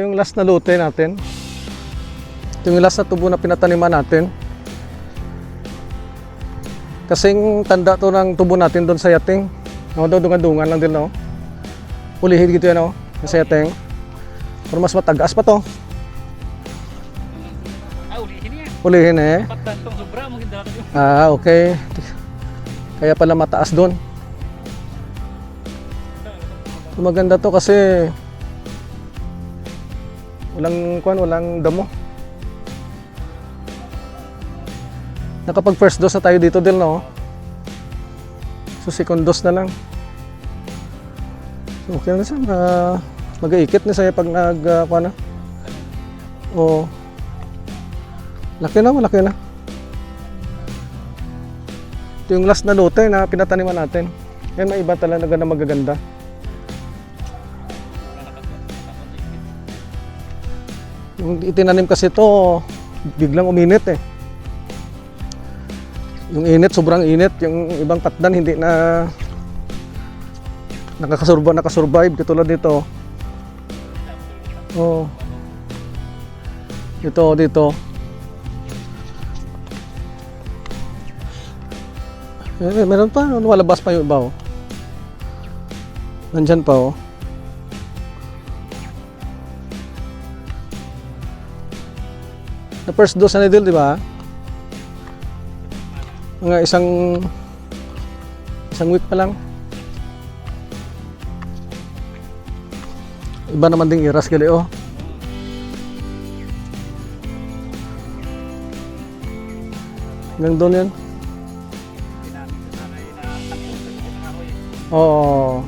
Ito yung last na lote natin. Ito yung last na tubo na pinataniman natin. Kasing tanda to ng tubo natin doon sa yating. Ako daw dungan-dungan lang din, no? Ulihin gitu yan, no? Sa yating. Pero mas matagas pa to. Ah, ulihin niya. Ulihin eh. Sobra, mungkin. Ah, okay. Kaya pala mataas doon. Maganda to kasi walang kuan, walang damo. Nakapag first dose na tayo dito din, no? So second dose na lang. So, okay na siya. Uh, mag-iikit na siya pag nag, uh, kuan na. Oo. Laki na, malaki na. Ito yung last na lote na pinataniman natin. Yan, may iba talaga na magaganda. Yung itinanim kasi to biglang uminit eh. Yung init, sobrang init. Yung ibang patdan hindi na nakakasurvive, nakasurvive. Katulad nito. Oh. Ito, dito. Eh, meron pa, ano, walabas pa yung iba oh. Nandyan pa oh. First dose na di ba? Mga isang isang week pa lang. Iba naman ding iras gali oh. Hanggang doon yan. Oo.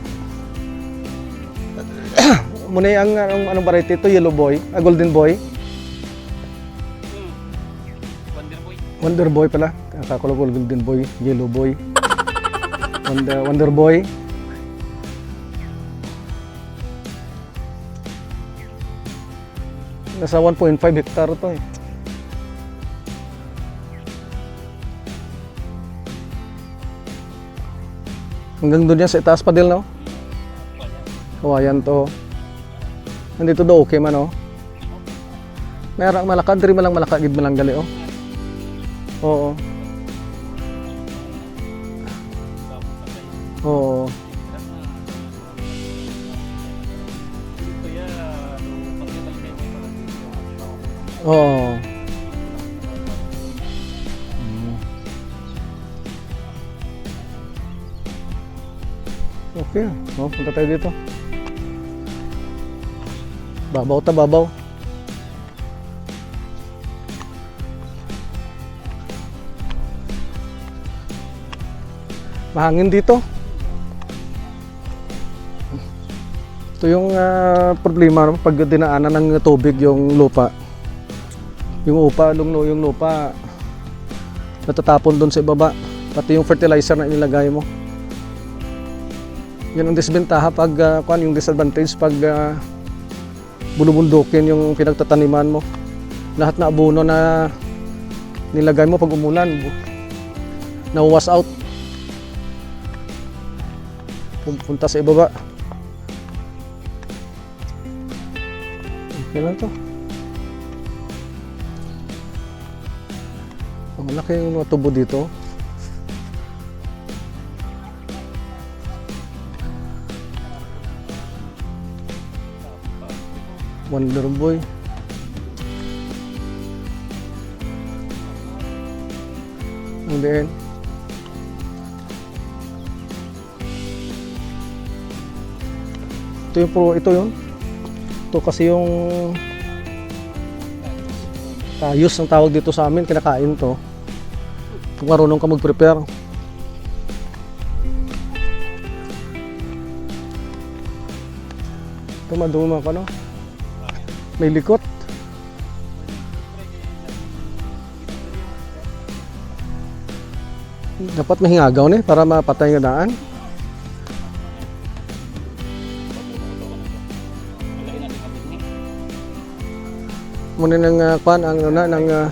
Muna ang anong variety ito, yellow boy, ah, golden boy, Wonder Boy. pala. Akala ko golden boy, yellow boy. Wonder, wonder boy. Nasa 1.5 hektar to eh. Hanggang doon yan sa itaas pa din, no? Kawayan to. Nandito daw okay man, oh. Merang malakad, diri malang malakad, gid malang gali, oh. Oo. Oo. Oo. Okay. Oh, punta tayo dito. Babaw ta, babaw. Mahangin dito. Ito yung ah, problema pag dinaanan ng tubig yung lupa. Yung upa, lunglo yung lupa, natatapon doon sa ibaba. Pati yung fertilizer na inilagay mo. Yan ang disbentaha pag, uh, kuan, yung disadvantage pag uh, bulubundukin yung pinagtataniman mo. Lahat na abono na nilagay mo pag umulan, nawawas out. Pupunta sa ibaba. Okay lang to. Ang malaki yung mga tubo dito. Wonder Boy. Ang diin. Ito yung pro, ito yun. Ito kasi yung Tayos ang tawag dito sa amin, kinakain to. Kung marunong ka mag-prepare. Ito maduma ka no? May likot. Dapat mahingagaw ni para mapatay nga daan. Muna nang uh, kwan ang ano na nang uh,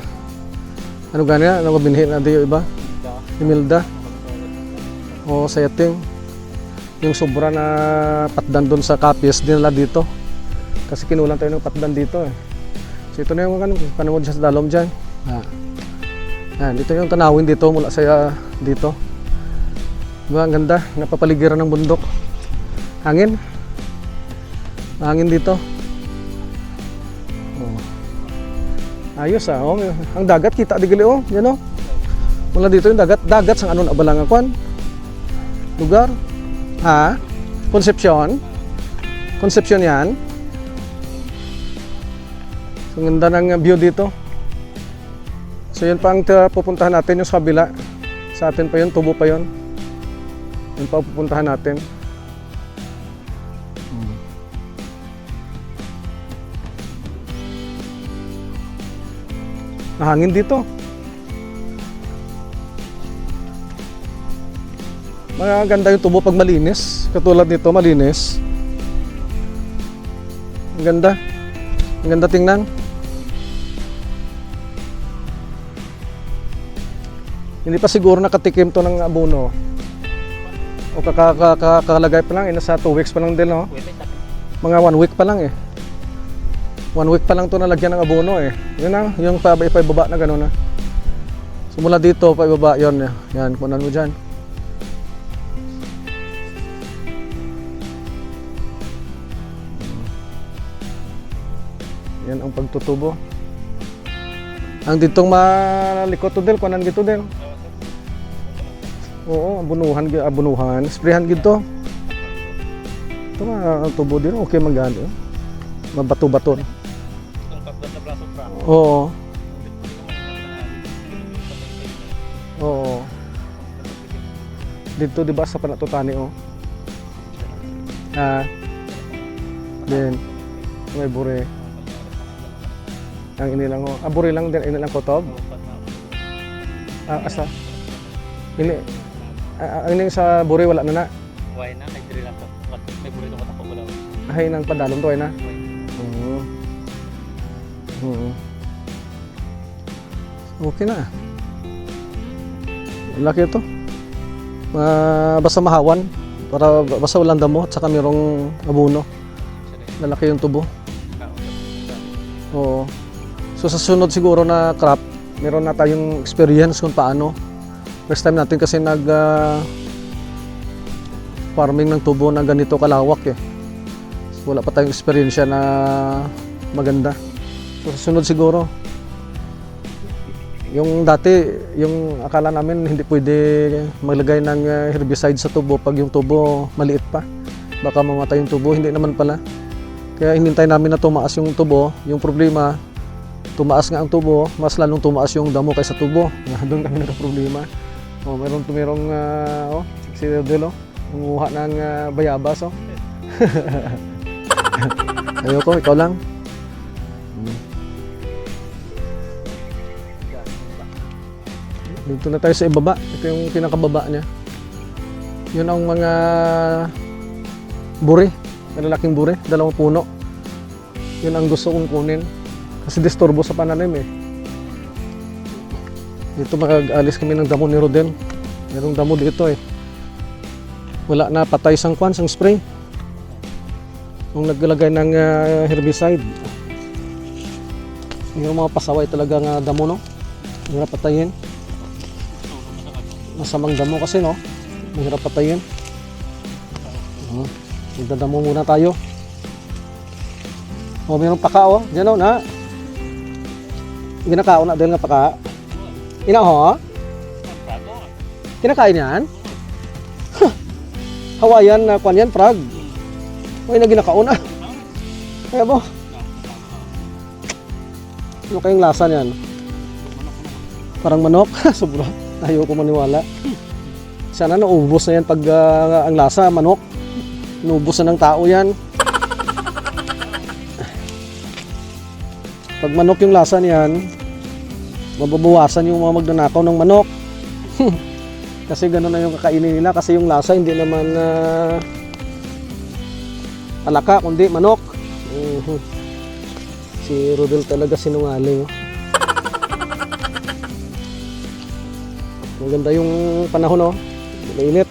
ano gani na ano binhi na yung iba? Imelda. O sa yating yung sobra na patdan doon sa kapis dinala dito. Kasi kinulang tayo ng patdan dito eh. So ito na yung ano, dyan sa dalom dyan. Ah. Yan, dito yung tanawin dito mula sa ah, dito. Diba, ang ganda. Napapaligiran ng bundok. Hangin. Hangin dito. Oh. Ayos ah. Oh. Ang dagat kita di gali oh. Yan oh. Mula dito yung dagat. Dagat sa ano na balang kwan. Lugar. Ha? Concepcion. Concepcion yan. So, ang ganda ng view dito. So yun pa ang ta- pupuntahan natin yung sa kabila. Sa atin pa yun, tubo pa yun. Yun pa pupuntahan natin. Nahangin dito. Maganda yung tubo pag malinis. Katulad nito, malinis. Ang ganda. Ang ganda tingnan. Hindi pa siguro nakatikim to ng abono. O kakakalagay pa lang, eh, nasa 2 weeks pa lang din, no? Mga 1 week pa lang eh. 1 week pa lang to nalagyan ng abono eh. Yun ang, yung pa, paibaba na gano'n na. So dito, paibaba, yun. Yan, kunan mo dyan. Yan ang pagtutubo. Ang ditong malikot to del, kunan gito del. Oo, abunuhan, abunuhan. Sprayhan gito. Ito nga, tubo din, okay magano. Mabato-bato. na. Oo, oo. Dito, di ba, sa panatutani, oh. Ah, din. May bure. Ang inilang, oh. Ah, bure lang din, inilang kotob. Ah, asa? Ini, ah, ang ining sa bure, wala na na. Why na? Kay diri lang may burito ko tako wala. Ay, nang padalom to, ay na. Oo. Okay na. Laki ito. Ah, basta mahawan. Para basta walang damo at saka mayroong abuno. Lalaki yung tubo. Oo. So sa sunod siguro na crop, meron na tayong experience kung paano. First time natin kasi nag ah, farming ng tubo na ganito kalawak eh. Wala pa tayong experience na maganda. So sa sunod siguro, yung dati, yung akala namin hindi pwede maglagay ng ah, herbicide sa tubo pag yung tubo maliit pa. Baka mamatay yung tubo, hindi naman pala. Kaya hinintay namin na tumaas yung tubo. Yung problema, tumaas nga ang tubo, mas lalong tumaas yung damo kaysa tubo. Doon kami nagka-problema. Oh, meron merong ah, oh, si Rodelo, nanguha ng ah, bayabas oh. Ayoko, ikaw lang. Dito na tayo sa ibaba. Ito yung pinakababa niya. Yun ang mga buri. Malalaking buri. Dalawang puno. Yun ang gusto kong kunin. Kasi disturbo sa pananim eh. Dito mag-alis kami ng damo ni Rodel. Merong damo dito eh. Wala na patay sang kwan, sang spray. Nung naglalagay ng ah, herbicide. Yung mga pasaway talaga nga damo no. Hirap patayin. Masamang damo kasi no. Mahirap patayin. Uh, magdadamo muna tayo. Oh, mayroong paka oh. Diyan oh, na. Ginakao na dahil nga paka. Ina ho? Prago. Kinakain yan? Huh. Hawaiian na kwan yan, frog. Uy, na ginakaon na. Kaya mo. Ano kayong lasa niyan? Parang manok. Sobra. Ayaw ko maniwala. Sana naubos na yan pag ah, ang lasa, manok. Naubos na ng tao yan. Pag manok yung lasa niyan, mababawasan yung mga magnanakaw ng manok. kasi gano'n na yung kakainin nila kasi yung lasa hindi naman na alaka kundi manok. Mhm. Si Rodel talaga sinungaling. oh. Maganda yung panahon oh. Mainit.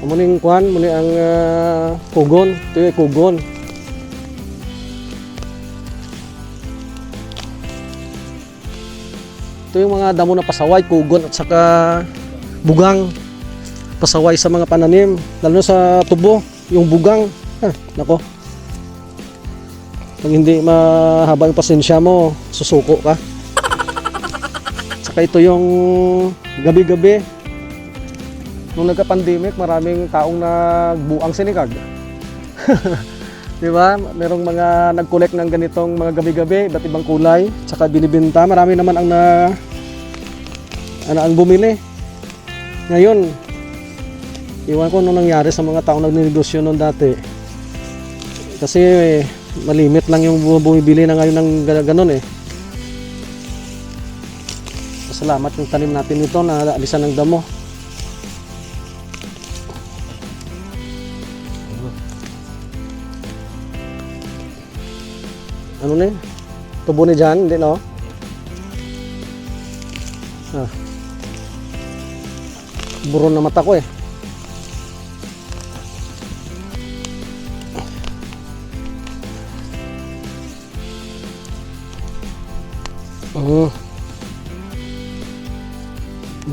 Amo ning kuan, muni ang ah, kugon, ito yung kugon. Ito yung mga damo na pasaway, kugon at saka bugang. Pasaway sa mga pananim, lalo sa tubo, yung bugang. Ha, nako. Pag hindi mahaba yung pasensya mo, susuko ka. Saka ito yung gabi-gabi. Nung nagka-pandemic, maraming taong nagbuang sinikag. Di ba? Merong mga nag-collect ng ganitong mga gabi-gabi, iba't ibang kulay, saka binibenta. Marami naman ang na ano ang bumili. Ngayon, iwan ko nung nangyari sa mga taong nagninegosyo noon dati. Kasi eh, malimit lang yung bumibili na ngayon ng ga- ganun eh. Salamat yung tanim natin nito na alisan ng damo. Ano na yun? Tubo ni dyan, hindi no? Ah. Buron na mata ko eh.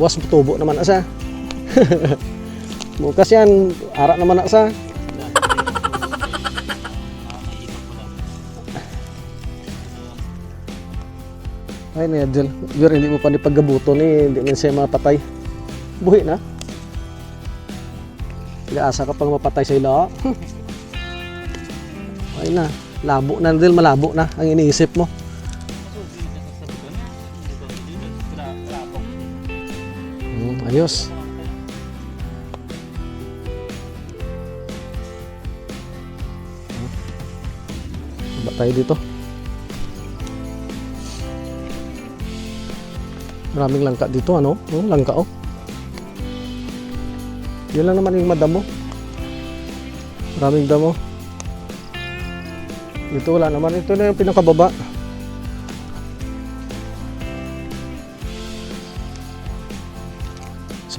Buwas tubo naman asa. Bukas yan, ara naman asa. Ay, ni Adjel. Yur, hindi mo pa ni paggabuto ni, hindi na siya mapatay. Buhi na. Asa ka pang mapatay sa ilo. Ay na, labo na Adjel, malabo na ang iniisip mo. Ayos. Ba tayo dito? Maraming langka dito, ano? Oh, langka, oh. Yun lang naman yung madamo. Maraming damo. Dito wala naman. Ito na yung pinakababa.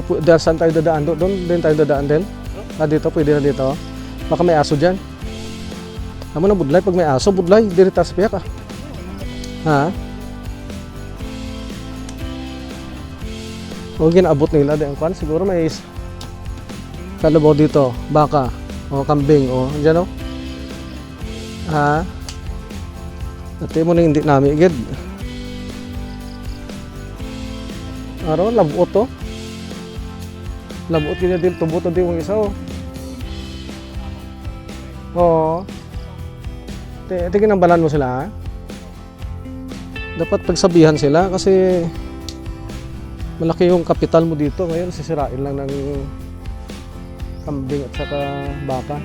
So, dahil saan tayo dadaan? Do- Doon din tayo dadaan din? Ah, dito, pwede na dito. Baka may aso dyan. Amo na budlay, pag may aso, budlay, diri tas piyak ah. Ha? O ginaabot nila din kwan, siguro may is- kalabaw dito, baka, o kambing, o dyan o. Ha? Ate mo na hindi namin igid. Araw, labot to. Labot kanya din, tubo to din yung isa o. Oo. Tingin ang balan mo sila? Dapat pagsabihan sila kasi malaki yung kapital mo dito. Ngayon sisirain lang ng kambing at saka baka.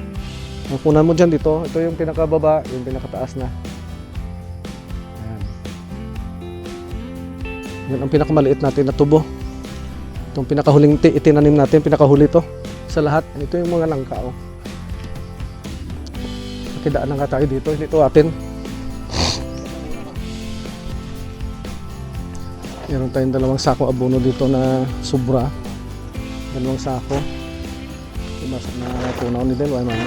Ang kunan mo dyan dito, ito yung pinakababa, yung pinakataas na. Ayan. Yan ang pinakamaliit natin na tubo. Itong pinakahuling ti- itinanim natin, pinakahuli to. Sa lahat, ito yung mga langka. Oh. Nakidaan na nga tayo dito, hindi to atin. Meron tayong dalawang sako abono dito na sobra. Dalawang sako. Tumasak na tunaw ni Del, wala man.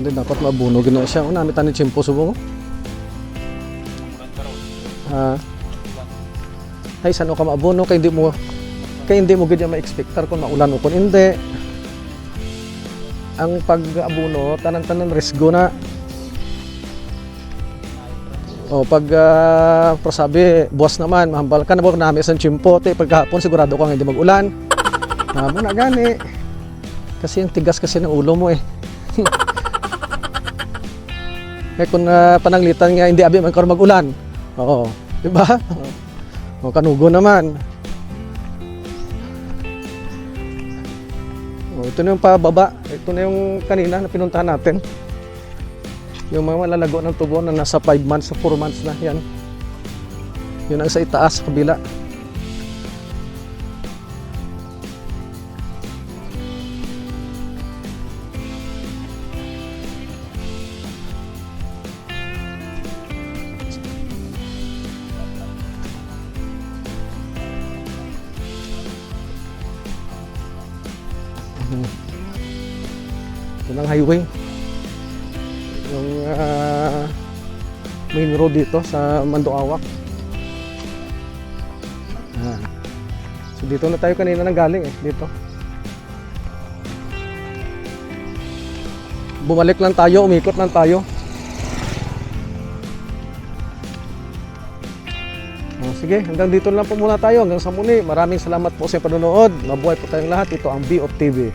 Ang din dapat maabuno gina siya. Una, nami tani chimpo subo. Ha? Ay, saan ka maabuno kay hindi mo kay hindi mo gid ma-expectar kung maulan o hindi. Ang pag-abuno, tanan-tanan risgo na. O pag uh, sabi, boss naman, mahambal ka na ba namin isang chimpo, te, pagkahapon sigurado kang hindi mag-ulan. Tama na gani. Kasi yung tigas kasi ng ulo mo eh. eh kung uh, pananglitan nga hindi abi man karon mag-ulan. Oo, di ba? O kanugo naman. O, ito na yung pababa. Ito na yung kanina na pinuntahan natin. Yung mga malalago ng tubo na nasa 5 months, 4 months na yan. Yun ang sa itaas, sa kabila. Ng highway. Yung ah, main road dito sa Mandoawak. Ah. So dito na tayo kanina nang galing eh, dito. Bumalik lang tayo, umikot lang tayo. Oh, sige, hanggang dito lang po muna tayo. Hanggang sa muli. Maraming salamat po sa panonood. Mabuhay po tayong lahat. Ito ang B of TV.